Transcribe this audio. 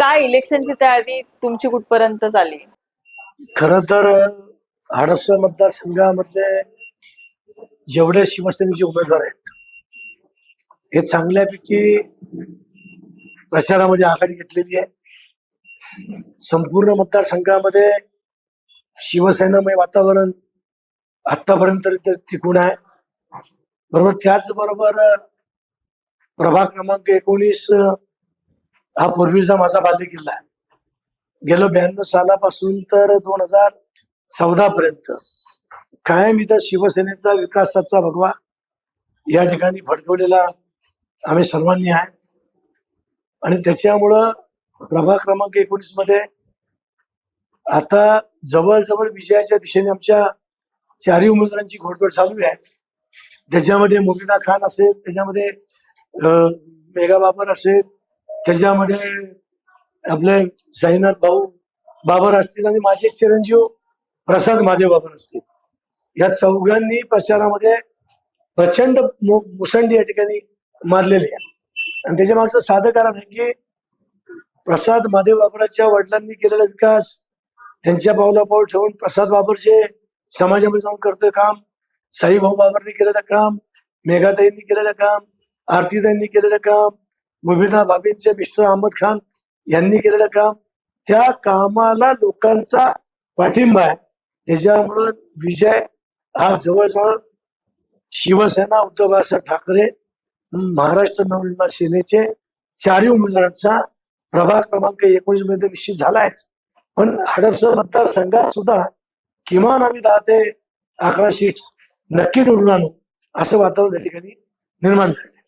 काय इलेक्शनची तयारी तुमची कुठपर्यंत झाली खर तर हडपसर मतदारसंघामधले जेवढे शिवसेनेचे उमेदवार आहेत हे चांगल्यापैकी प्रचारामध्ये आघाडी घेतलेली आहे. संपूर्ण मतदारसंघामध्ये शिवसेनामय वातावरण आतापर्यंत तर टिकून आहे. बरोबर त्याचबरोबर प्रभाग क्रमांक एकोणीस हा पूर्वीचा माझा बाल्य किल्ला आहे. गेलो ब्याण्णव सालापासून तर दोन हजार चौदा पर्यंत. कायम इथं शिवसेनेचा विकासाचा भगवा या ठिकाणी फडकवलेला आम्ही सर्वांनी आहे. आणि त्याच्यामुळं प्रभाग क्रमांक एकोणीसमध्ये आता जवळजवळ विजयाच्या दिशेने आमच्या चारही उमेदवारांची घोडदोड चालू आहे. त्याच्यामध्ये मुबिना खान असेल त्याच्यामध्ये अं, मेघा बाबर असेल त्याच्यामध्ये आपले साईनाथ भाऊ बाबर असतील आणि माझे चिरंजीव प्रसाद महादेव बाबर असतील. या चौघांनी प्रचारामध्ये प्रचंड मुसंडी या ठिकाणी मारलेली आहे. आणि त्याच्या मागचं साधं कारण आहे की प्रसाद महादेव बाबराच्या वडिलांनी केलेला विकास त्यांच्या पावला पाऊल ठेवून प्रसाद बाबर जे समाजामध्ये जाऊन करतोय काम साईभाऊ बाबरनी केलेलं काम मेघाताईंनी केलेलं काम आरतीताईंनी केलेलं काम मुबिदा बाबींचे मिस्टर अहमद खान यांनी केलेलं काम त्या कामाला लोकांचा पाठिंबा आहे. त्याच्यामुळं विजय हा जवळजवळ शिवसेना उद्धव बाळासाहेब ठाकरे महाराष्ट्र नवनिर्माण सेनेचे चारही उमेदवारांचा प्रभाग क्रमांक एकोणीसमध्ये निश्चित झालायच पण हडपसर मतदारसंघात सुद्धा किमान आम्ही दहा ते अकरा सीट्स नक्की निवडून आणू असं वातावरण या ठिकाणी निर्माण झालं